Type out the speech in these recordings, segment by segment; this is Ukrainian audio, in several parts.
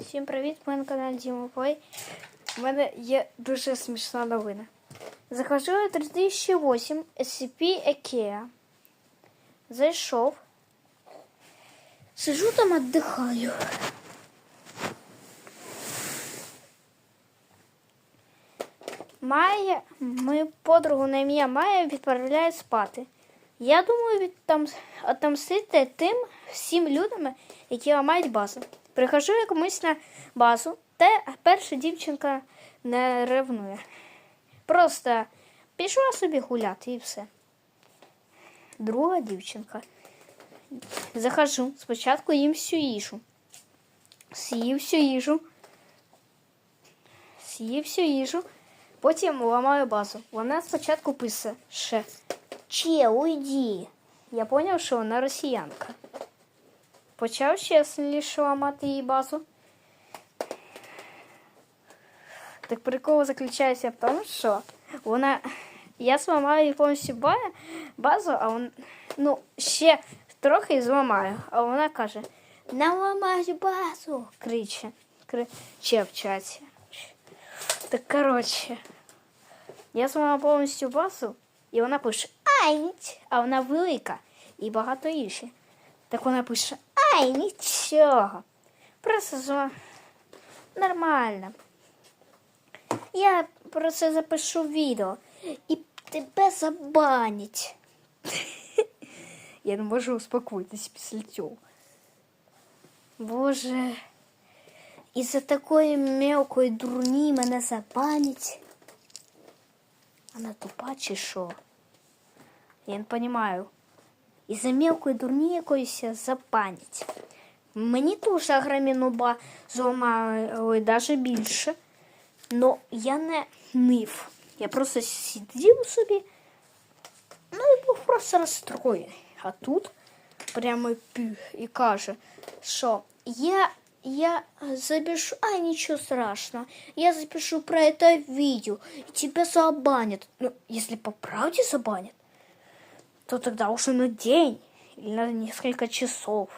Всім привіт, ви на каналі Діма Плей. У мене є дуже смішна новина. Захожу у 3008 SCP IKEA. Зайшов. Сижу там отдыхаю. Майя, мою подругу на ім'я Майя відправляє спати. Я думаю, від там отомстити тим всім людям, які ламають базу. Прихожу я комусь на базу, та перша дівчинка не ревнує. Просто пішла собі гуляти і все. Друга дівчинка. Захожу, спочатку їм всю їжу. З'їв всю їжу. З'їв всю їжу. Потім ламаю базу. Вона спочатку пише ще Че, уйди. Я поняв, що вона росіянка. Почав чесно ламати її базу. Так прикол заключається в тому, що вона. Я зламаю їй повністю базу, а вона. Ну, ще трохи зламаю. А вона каже: Не ламай базу! криче. Криче в чаті. Так коротше. Я зламав повністю базу, і вона пише Ай. А вона велика і багато інші. Так вона пише Ай, нічого. Просто зла... нормально. Я про це запишу відео і тебе забанять. Я не можу успокоїтись після цього. Боже. Із-за такої мелкої дурні мене забанять. Она тупа чи що? Я не понимаю. Із-за мелкої дурні якоїсь запанять. Мені теж агромінуба зламали навіть більше. Но я не нив. Я просто сидів собі, ну і був просто розстроєний. А тут прямо пі- і каже, що я, я запишу, а ничего страшного, я запишу про это видео, и тебя забанят. Ну, если по правде забанят, то тогда уже на день или на несколько часов,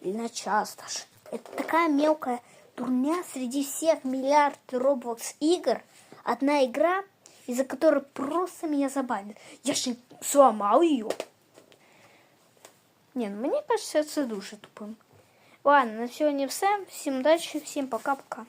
или на час даже. Это такая мелкая турня среди всех миллиард Roblox игр. Одна игра, из-за которой просто меня забанят. Я же сломал ее. Не, ну мені кажется, це дуже тупим. Ладно, на сьогодні все. Всім удачі, всім пока-пока.